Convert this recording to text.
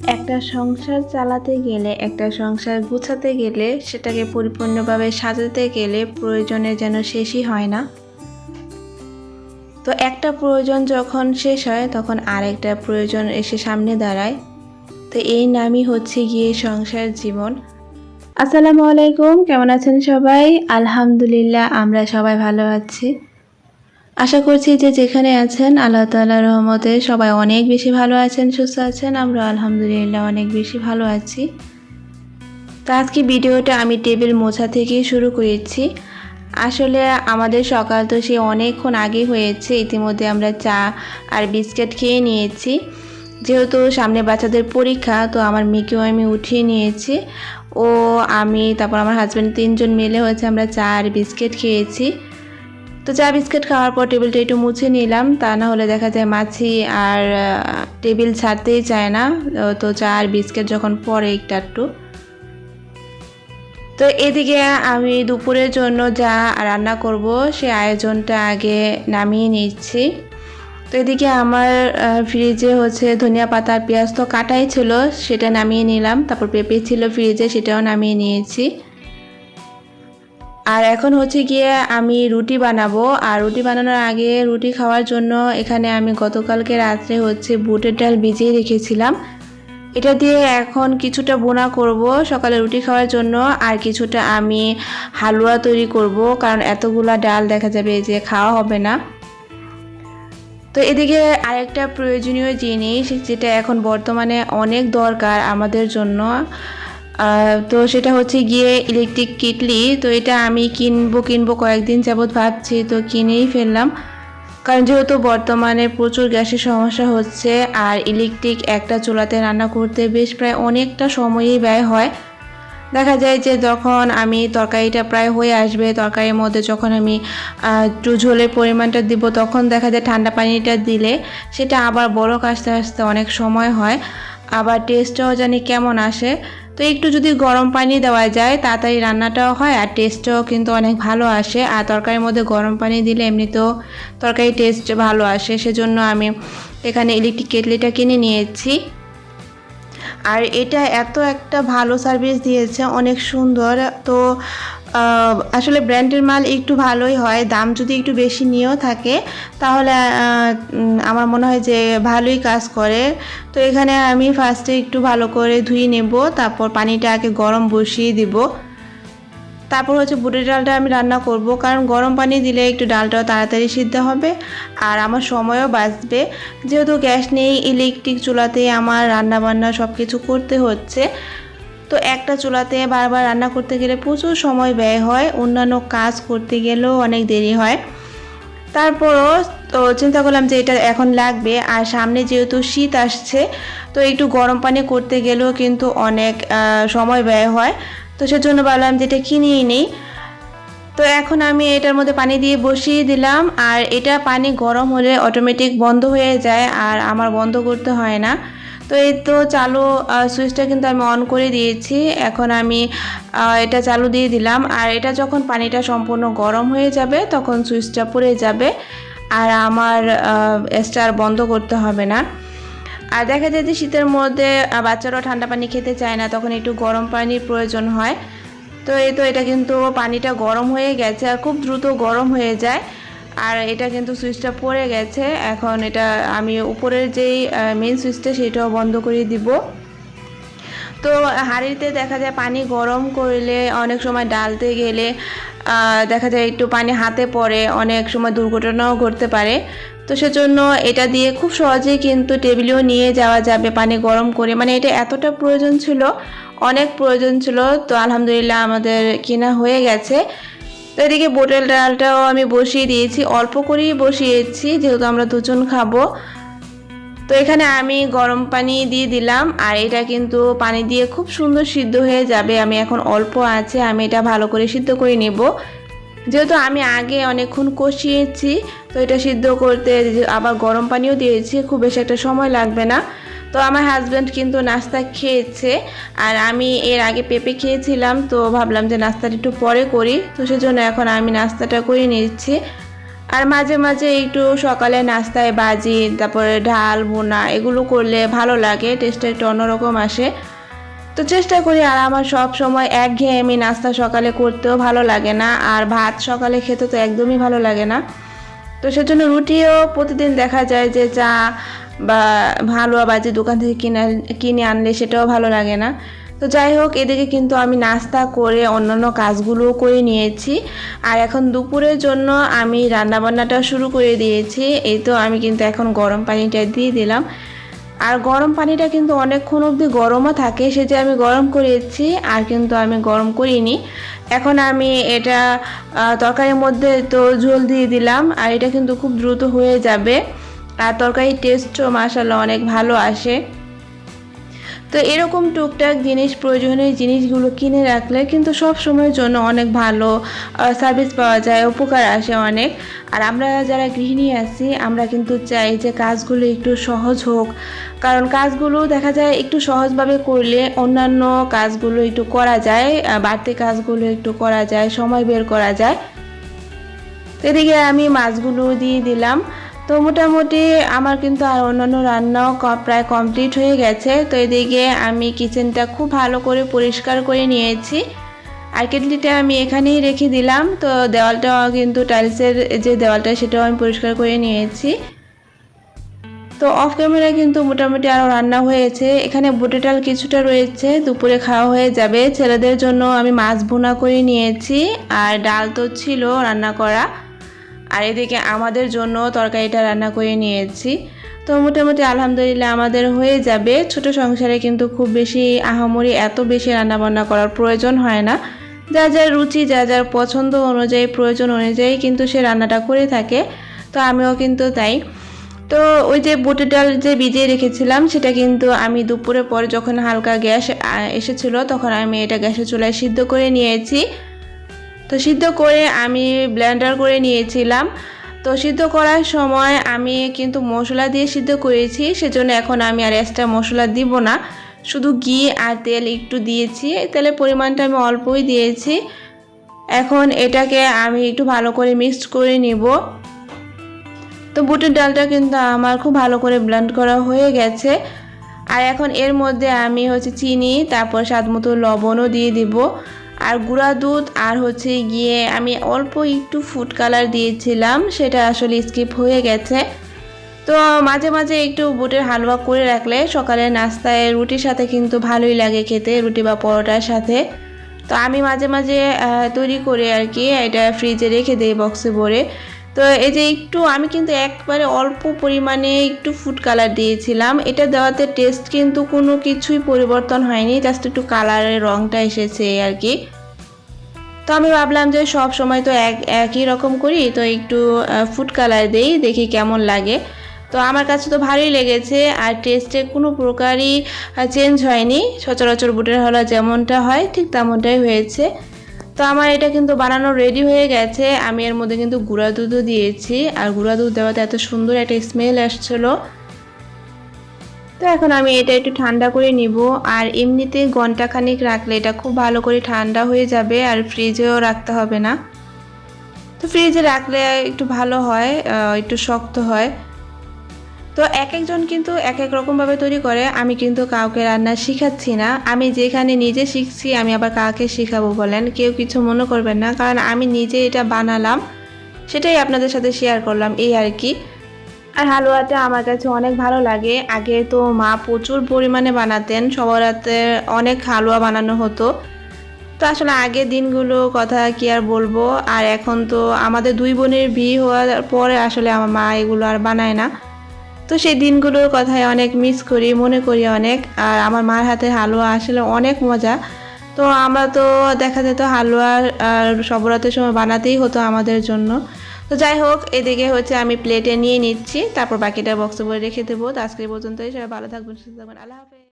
একটা সংসার চালাতে গেলে, একটা সংসার গুছাতে গেলে, সেটাকে পরিপূর্ণভাবে সাজাতে গেলে প্রয়োজনে যেন শেষই হয় না। তো একটা প্রয়োজন যখন শেষ হয়, তখন আরেকটা প্রয়োজন এসে সামনে দাঁড়ায়। তো এই নামই হচ্ছে গিয়ে সংসার জীবন। আসসালামু আলাইকুম, কেমন আছেন সবাই? আলহামদুলিল্লাহ, আমরা সবাই ভালো আছি। আশা করছি যে যেখানে আছেন, আল্লাহ তাআলার রহমতে সবাই অনেক বেশি ভালো আছেন, সুস্থ আছেন। আমরা আলহামদুলিল্লাহ অনেক বেশি ভালো আছি। তো আজকে ভিডিওটা আমি টেবিল মোছা থেকেই শুরু করেছি। আসলে আমাদের সকাল তো সে অনেকক্ষণ আগে হয়েছে, ইতিমধ্যে আমরা চা আর বিস্কিট খেয়ে নিয়েছি। যেহেতু সামনে বাচ্চাদের পরীক্ষা, তো আমার মেয়েকেও আমি উঠিয়ে নিয়েছি। ও, আমি, তারপর আমার হাজব্যান্ড তিনজন মিলে হয়েছে আমরা চা আর বিস্কিট খেয়েছি। তো চা বিস্কিট খাওয়ার পর টেবিলটা একটু মুছে নিলাম, তা না হলে দেখা যায় মাছি আর টেবিল ছাড়তেই চায় না। তো চা আর বিস্কিট যখন পরে একটা একটু তো এদিকে আমি দুপুরের জন্য যা রান্না করব, সে আয়োজনটা আগে নামিয়ে নিচ্ছি। তো এদিকে আমার ফ্রিজে হচ্ছে ধনিয়া পাতা পেঁয়াজ তো কাটাই ছিল, সেটা নামিয়ে নিলাম। তারপর পেঁপে ছিল ফ্রিজে, সেটাও নামিয়ে নিয়েছি। আর এখন হচ্ছে গিয়ে আমি রুটি বানাবো। আর রুটি বানানোর আগে রুটি খাওয়ার জন্য এখানে আমি গতকালকে রাত্রে হচ্ছে বুটের ডাল ভিজিয়ে রেখেছিলাম। এটা দিয়ে এখন কিছুটা বোনা করব সকালে রুটি খাওয়ার জন্য। আর কিছুটা আমি হালুয়া তৈরি করব, কারণ এতগুলা ডাল দেখা যাবে যে খাওয়া হবে না। তো এদিকে আরেকটা প্রয়োজনীয় জিনিস, যেটা এখন বর্তমানে অনেক দরকার আমাদের জন্য তো সেটা হচ্ছে গিয়ে ইলেকট্রিক কিটলি তো এটা আমি কিনবো কিনবো কয়েকদিন যাবৎ ভাবছি, তো কিনেই ফেললাম। কারণ যেহেতু বর্তমানে প্রচুর গ্যাসের সমস্যা হচ্ছে, আর ইলেকট্রিক একটা চুলাতে রান্না করতে বেশ প্রায় অনেকটা সময়ই ব্যয় হয়। দেখা যায় যে যখন আমি তরকারিটা প্রায় হয়ে আসবে, তরকারির মধ্যে যখন আমি একটু ঝোলের পরিমাণটা দিব, তখন দেখা যায় ঠান্ডা পানিটা দিলে সেটা আবার বরফ আসতে আসতে অনেক সময় হয়। আবার টেস্টটাও জানি কেমন আসে। তো একটু যদি গরম পানি দেওয়া যায়, তাড়াতাড়ি রান্নাটাও হয় আর টেস্টও কিন্তু অনেক ভালো আসে। আর তরকারির মধ্যে গরম পানি দিলে এমনিতেও তরকারি টেস্ট ভালো আসে। সেজন্য আমি এখানে ইলেকট্রিক কেটলিটা কিনে নিয়েছি। আর এটা এত একটা ভালো সার্ভিস দিয়েছে, অনেক সুন্দর। তো আসলে ব্র্যান্ডের মাল একটু ভালোই হয়, দাম যদি একটু বেশি নিয়েও থাকে, তাহলে আমার মনে হয় যে ভালোই কাজ করে। তো এখানে আমি ফার্স্টে একটু ভালো করে ধুয়ে নেব, তারপর পানিটা আগে গরম বসিয়ে দিব। তারপর হচ্ছে বুটের ডালটা আমি রান্না করব, কারণ গরম পানি দিলে একটু ডালটাও তাড়াতাড়ি সিদ্ধ হবে, আর আমার সময়ও বাঁচবে। যেহেতু গ্যাস নেই ইলেকট্রিক চুলাতে আমার রান্না বান্না সব কিছু করতে হচ্ছে তো একটা চুলাতে বারবার রান্না করতে গেলে প্রচুর সময় ব্যয় হয়, অন্যান্য কাজ করতে গেলেও অনেক দেরি হয়। তারপরও তো চিন্তা করলাম যে এটা এখন লাগবে, আর সামনে যেহেতু শীত আসছে, তো একটু গরম পানি করতে গেলেও কিন্তু অনেক সময় ব্যয় হয়। তো সেজন্য ভাবলাম যে এটা কিনেই নেই। তো এখন আমি এটার মধ্যে পানি দিয়ে বসিয়ে দিলাম, আর এটা পানি গরম হলে অটোমেটিক বন্ধ হয়ে যায়, আর আমার বন্ধ করতে হয় না। তো এই তো চালু সুইচটা কিন্তু আমি অন করে দিয়েছি। এখন আমি এটা চালু দিয়ে দিলাম। আর এটা যখন পানিটা সম্পূর্ণ গরম হয়ে যাবে, তখন সুইচটা পড়ে যাবে। আর আমার স্টার বন্ধ করতে হবে না। আর দেখা যায় যে শীতের মধ্যে বাচ্চারাও ঠান্ডা পানি খেতে চায় না, তখন একটু গরম পানির প্রয়োজন হয়। তো এই তো এটা কিন্তু পানিটা গরম হয়ে গেছে, আর খুব দ্রুত গরম হয়ে যায়। আর এটা কিন্তু সুইচটা পড়ে গেছে। এখন এটা আমি উপরের যেই মেন সুইচটা সেটাও বন্ধ করে দিব। তো হাঁড়িতে দেখা যায় পানি গরম করলে, অনেক সময় ডালতে গেলে দেখা যায় একটু পানি হাতে পড়ে, অনেক সময় দুর্ঘটনাও ঘটতে পারে। তো সেজন্য এটা দিয়ে খুব সহজেই কিন্তু টেবিলেও নিয়ে যাওয়া যাবে পানি গরম করে। মানে এটা এতটা প্রয়োজন ছিল, অনেক প্রয়োজন ছিল। তো আলহামদুলিল্লাহ আমাদের কেনা হয়ে গেছে। তো এদিকে বোটেল ডালটাও আমি বসিয়ে দিয়েছি। অল্প করেই বসিয়েছি, যেহেতু আমরা দুজন খাব। তো এখানে আমি গরম পানি দিয়ে দিলাম, আর এটা কিন্তু পানি দিয়ে খুব সুন্দর সিদ্ধ হয়ে যাবে। আমি এখন অল্প আছে, আমি এটা ভালো করে সিদ্ধ করে নেব। যেহেতু আমি আগে অনেকক্ষণ কষিয়েছি, তো এটা সিদ্ধ করতে আবার গরম পানিও দিয়েছি, খুব বেশি একটা সময় লাগবে না। তো আমার হাজব্যান্ড কিন্তু নাস্তা খেয়েছে, আর আমি এর আগে পেঁপে খেয়েছিলাম, তো ভাবলাম যে নাস্তাটা একটু পরে করি, তো সেজন্য এখন আমি নাস্তাটা করে নিচ্ছি আর মাঝে মাঝে একটু সকালে নাস্তায় বাজি, তারপরে ঢাল বোনা এগুলো করলে ভালো লাগে টেস্টটা একটু অন্যরকম আসে। তো চেষ্টা করি, আর আমার সব সময় একঘেয়েমি নাস্তা সকালে করতেও ভালো লাগে না, আর ভাত সকালে খেতে তো একদমই ভালো লাগে না। তো সেজন্য রুটিও প্রতিদিন দেখা যায় যে চা বা হালুয়া বাজি দোকান থেকে কিনে কিনে আনলে সেটাও ভালো লাগে না। তো যাই হোক, এদিকে কিন্তু আমি নাস্তা করে অন্যান্য কাজগুলোও করে নিয়েছি। আর এখন দুপুরের জন্য আমি রান্নাবান্নাটা শুরু করে দিয়েছি। এই তো আমি কিন্তু এখন গরম পানিটা দিয়ে দিলাম। আর গরম পানিটা কিন্তু অনেকক্ষণ অবধি গরমও থাকে সে যে আমি গরম করেছি, আর কিন্তু আমি গরম করিনি। এখন আমি এটা তরকারির মধ্যে তো ঝোল দিয়ে দিলাম, আর এটা কিন্তু খুব দ্রুত হয়ে যাবে। আর তরকারির টেস্টও মাসাল্লাহ অনেক ভালো আসে। তো এরকম টুকটাক জিনিস, প্রয়োজনীয় জিনিসগুলো কিনে রাখলে কিন্তু সব সময়ের জন্য অনেক ভালো সার্ভিস পাওয়া যায়, উপকার আসে অনেক। আর আমরা যারা গৃহিণী আছি, আমরা কিন্তু চাই যে কাজগুলো একটু সহজ হোক। কারণ কাজগুলো দেখা যায় একটু সহজভাবে করলে অন্যান্য কাজগুলো একটু করা যায় বাড়তি কাজগুলো একটু করা যায়, সময় বের করা যায়। এদিকে আমি মাছগুলো দিয়ে দিলাম। তো মোটামুটি আমার কিন্তু আর অন্যান্য রান্নাও প্রায় কমপ্লিট হয়ে গেছে। তো এদিকে আমি কিচেনটা খুব ভালো করে পরিষ্কার করে নিয়েছি। আর কেটলিটা আমি এখানেই রেখে দিলাম। তো দেওয়ালটাও কিন্তু টাইলসের যে দেওয়ালটা, সেটাও আমি পরিষ্কার করে নিয়েছি। তো অফ ক্যামেরা কিন্তু মোটামুটি আরও রান্না হয়েছে। এখানে বুটে ডাল কিছুটা রয়েছে, দুপুরে খাওয়া হয়ে যাবে। ছেলেদের জন্য আমি মাছ ভুনা করে নিয়েছি। আর ডাল তো ছিল রান্না করা। আর এদিকে আমাদের জন্য তরকারিটা রান্না করে নিয়েছি। তো মোটামুটি আলহামদুলিল্লাহ আমাদের হয়ে যাবে। ছোট সংসারে কিন্তু খুব বেশি আহামরি এত বেশি রান্না বান্না করার প্রয়োজন হয় না। যা যার রুচি, যা যার পছন্দ অনুযায়ী, প্রয়োজন অনুযায়ী কিন্তু সে রান্নাটা করে থাকে। তো আমিও কিন্তু তাই। তো ওই যে বুটের ডাল যে ভিজিয়ে রেখেছিলাম, সেটা কিন্তু আমি দুপুরে পরে যখন হালকা গ্যাস এসেছিল, তখন আমি এটা গ্যাসের চুলায় সিদ্ধ করে নিয়েছি। তো সিদ্ধ করে আমি ব্লেন্ডার করে নিয়েছিলাম। তো সিদ্ধ করার সময় আমি কিন্তু মশলা দিয়ে সিদ্ধ করেছি, সেজন্য এখন আমি আর এক্সট্রা মশলা দিব না। শুধু ঘি আর তেল একটু দিয়েছি, তেলের পরিমাণটা আমি অল্পই দিয়েছি। এখন এটাকে আমি একটু ভালো করে মিক্সড করে নিব। তো বুটের ডালটা কিন্তু আমার খুব ভালো করে ব্লেন্ড করা হয়ে গেছে। আর এখন এর মধ্যে আমি হচ্ছে চিনি, তারপর স্বাদ মতো লবণও দিয়ে দিব। আর গুঁড়া দুধ আর হচ্ছে গিয়ে আমি অল্প একটু ফুড কালার দিয়েছিলাম, সেটা আসলে স্কিপ হয়ে গেছে। তো মাঝে মাঝে একটু বুটের হালুয়া করে রাখলে সকালে নাস্তায় রুটির সাথে কিন্তু ভালোই লাগে খেতে, রুটি বা পরোটার সাথে। তো আমি মাঝে মাঝে তৈরি করে আর কি এটা ফ্রিজে রেখে দিই বক্সে ভরে। তো এই যে একটু আমি কিন্তু একবারে অল্প পরিমাণে একটু ফুড কালার দিয়েছিলাম, এটা দেওয়াতে টেস্ট কিন্তু কোনো কিছুই পরিবর্তন হয়নি জাস্ট একটু কালারের রঙটা এসেছে আর কি। তো আমি ভাবলাম যে সব সময় তো এক, একই রকম করি, তো একটু ফুড কালার দেই, দেখি কেমন লাগে। তো আমার কাছে তো ভালোই লেগেছে, আর টেস্টে কোনো প্রকারই চেঞ্জ হয়নি। সচরাচর বুটের হলা যেমনটা হয়, ঠিক তেমনটাই হয়েছে। তো আমার এটা কিন্তু বানানো রেডি হয়ে গেছে। আমি এর মধ্যে কিন্তু গুঁড়া দুধও দিয়েছি, আর গুঁড়া দুধ দেওয়াতে এত সুন্দর একটা স্মেল আসছিল। তো এখন আমি এটা একটু ঠান্ডা করে নিব। আর এমনিতে ঘণ্টা খানিক রাখলে এটা খুব ভালো করে ঠান্ডা হয়ে যাবে আর ফ্রিজেও রাখতে হবে না। তো ফ্রিজে রাখলে একটু ভালো হয় একটু শক্ত হয়। তো এক একজন কিন্তু এক এক রকমভাবে তৈরি করে। আমি কিন্তু কাউকে রান্না শিখাচ্ছি না। আমি যেখানে নিজে শিখছি, আমি আবার কাউকে শেখাবো বলেন? কেউ কিছু মনে করবেন না। কারণ আমি নিজে এটা বানালাম, সেটাই আপনাদের সাথে শেয়ার করলাম। এই আর কি। আর হালুয়াটা আমার কাছে অনেক ভালো লাগে। আগে তো মা প্রচুর পরিমাণে বানাতেন সবার রাতে অনেক হালুয়া বানানো হতো। তো আসলে আগের দিনগুলো কথা কি আর বলব? আর এখন তো আমাদের দুই বোনের বিয়ে হওয়ার পরে আসলে আমার মা এগুলো আর বানায় না। তো সেই দিনগুলোর কথায় অনেক মিস করি, মনে করি অনেক। আর আমার মার হাতে হালুয়া আসলে অনেক মজা। তো আমরা তো দেখা যেত হালুয়া আর সবরাতের সময় বানাতেই হতো আমাদের জন্য। তো যাই হোক, এদিকে হচ্ছে আমি প্লেটে নিয়ে নিচ্ছি, তারপর বাকিটা বক্সে ভরে রেখে দেবো। তো আজকে পর্যন্তই, সবাই ভালো থাকবেন, সুস্থ থাকবেন, আল্লাহ হাফেজ।